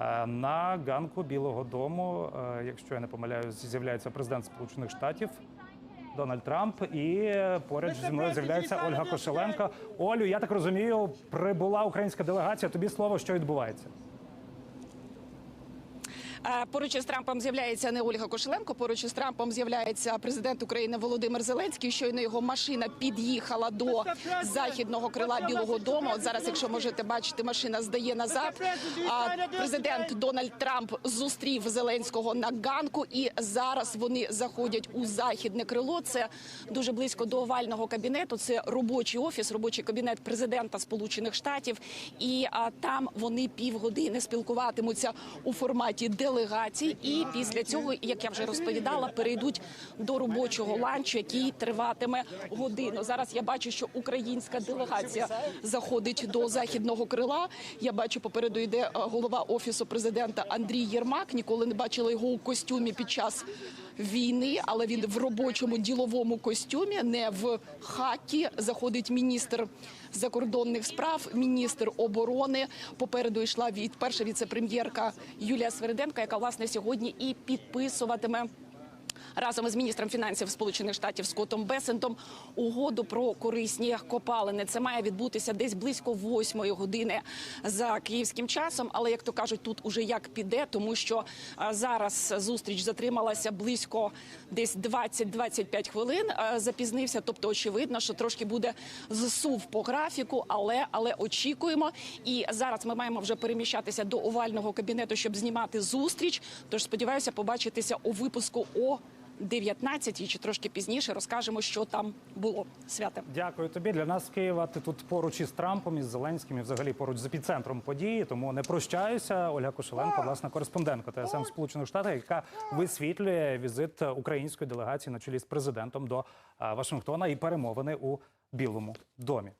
Е, На ганку Білого Дому, е, якщо я не помиляюсь, з'являється президент Сполучених Штатів Дональд Трамп, і поряд зі мною з'являється Ольга Кошеленко. Олю, я так розумію, прибула українська делегація. Тобі слово, що відбувається. Е, Поруч із Трампом з'являється не Ольга Кошеленко. Поруч із Трампом з'являється президент України Володимир Зеленський. Щойно його машина під'їхала до західного крила Білого Дому. От зараз, якщо можете бачити, машина здає назад. Президент Дональд Трамп зустрів Зеленського на ганку, і зараз вони заходять у західне крило. Це дуже близько до овального кабінету. Це робочий офіс, робочий кабінет президента Сполучених Штатів. І а, там вони півгодини спілкуватимуться у форматі делегацій. І після цього, як я вже розповідала, перейдуть до робочого ланчу, який триватиме годину. Зараз я бачу, що українська делегація заходить до західного крила. Я бачу, попереду йде е, голова офісу президента Андрій Єрмак. Ніколи не бачила його у костюмі під час війни, але він в робочому діловому костюмі, не в хакі. Заходить міністр закордонних справ, міністр оборони. Попереду йшла від перша віце-прем'єрка Юлія Свериденко, яка власне сьогодні і підписуватиме. Разом із міністром фінансів Сполучених Штатів Скоттом Бесентом угоду про корисні копалини. Це має відбутися десь близько восьмої години за київським часом. Але як то кажуть, тут уже як піде, тому що зараз зустріч затрималася близько десь 20-25 хвилин. Запізнився, тобто очевидно, що трошки буде зсув по графіку, але але очікуємо. І зараз ми маємо вже переміщатися до овального кабінету, щоб знімати зустріч. Тож сподіваюся побачитися у випуску о 19 чи трошки пізніше розкажемо, що там було. Святе. Дякую тобі. Для нас Києва ти тут поруч із Трампом, із Зеленським і взагалі поруч з епіцентром події. Тому не прощаюся. Ольга Кошеленко, власна кореспондентка ТСМ Сполучених Штатів, яка висвітлює візит української делегації на чолі з президентом до Вашингтона і перемовини у Білому домі.